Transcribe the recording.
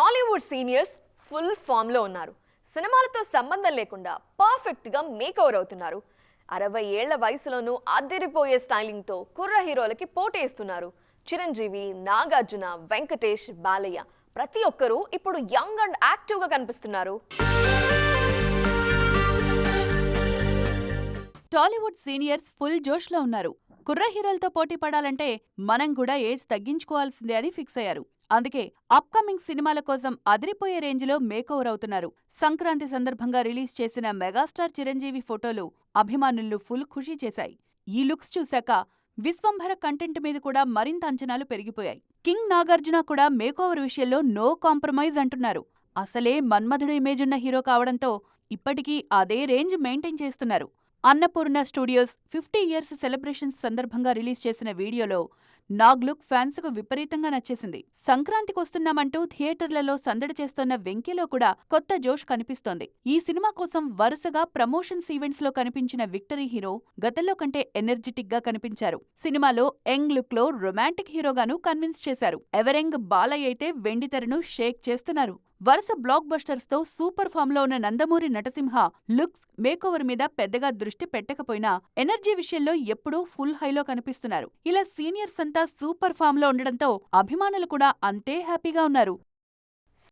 Tollywood seniors full ఫామ్లో ఉన్నారు. సినిమాలతో సంబంధం లేకుండా పర్ఫెక్ట్గా మేకవర్ అవుతున్నారు. అరవై ఏళ్ళ వయసులోనూ అద్దెరిపోయే స్టైలింగ్తో కుర్ర హీరోలకి పోటేస్తున్నారు. చిరంజీవి నాగార్జున వెంకటేష్ బాలయ్య ప్రతి ఒక్కరూ ఇప్పుడు యంగ్ అండ్ యాక్టివ్గా కనిపిస్తున్నారు. టాలీవుడ్ సీనియర్స్ ఫుల్ జోష్లో ఉన్నారు. కుర్ర హీరోలతో పోటీ పడాలంటే మనం కూడా ఏజ్ తగ్గించుకోవాల్సిందే అని ఫిక్స్ అయ్యారు. అందుకే అప్కమింగ్ సినిమాల కోసం అదిరిపోయే రేంజ్లో మేకోవర్ అవుతున్నారు. సంక్రాంతి సందర్భంగా రిలీజ్ చేసిన మెగాస్టార్ చిరంజీవి ఫోటోలు అభిమానులు ఫుల్ ఖుషీ చేశాయి. ఈ లుక్స్ చూశాక విశ్వంభర కంటెంట్ మీద కూడా మరింత అంచనాలు పెరిగిపోయాయి. కింగ్ నాగార్జున కూడా మేకోవర్ విషయంలో నో కాంప్రమైజ్ అంటున్నారు. అసలే మన్మధుడు ఇమేజ్ ఉన్న హీరో కావడంతో ఇప్పటికీ అదే రేంజ్ మెయింటైన్ చేస్తున్నారు. Annapurna studios fifty years celebrations సందర్భంగా రిలీజ్ చేసిన వీడియోలో నాగ్ లుక్ ఫ్యాన్స్కు విపరీతంగా నచ్చేసింది. సంక్రాంతికి వస్తున్నామంటూ థియేటర్లలో సందడి చేస్తోన్న వెంకీలో కూడా కొత్త జోష్ కనిపిస్తోంది. ఈ సినిమా కోసం వరుసగా ప్రమోషన్స్ ఈవెంట్స్లో కనిపించిన విక్టరీ హీరో గతంలో కంటే ఎనర్జెటిక్గా కనిపించారు. సినిమాలో యంగ్ లుక్లో రొమాంటిక్ హీరోగాను కన్విన్స్ చేశారు. ఎవరెంగ్ బాలయ్య అయితే వెండితెరను షేక్ చేస్తున్నారు. వరుస బ్లాక్ బస్టర్స్తో సూపర్ ఫామ్లో ఉన్న నందమూరి నటసింహ లుక్స్ మేకోవర్ మీద పెద్దగా దృష్టి పెట్టకపోయినా ఎనర్జీ విషయంలో ఎప్పుడూ ఫుల్ హైలో కనిపిస్తున్నారు. ఇలా సీనియర్స్ అంతా సూపర్ ఫామ్లో ఉండడంతో అభిమానులు కూడా అంతే హ్యాపీగా ఉన్నారు.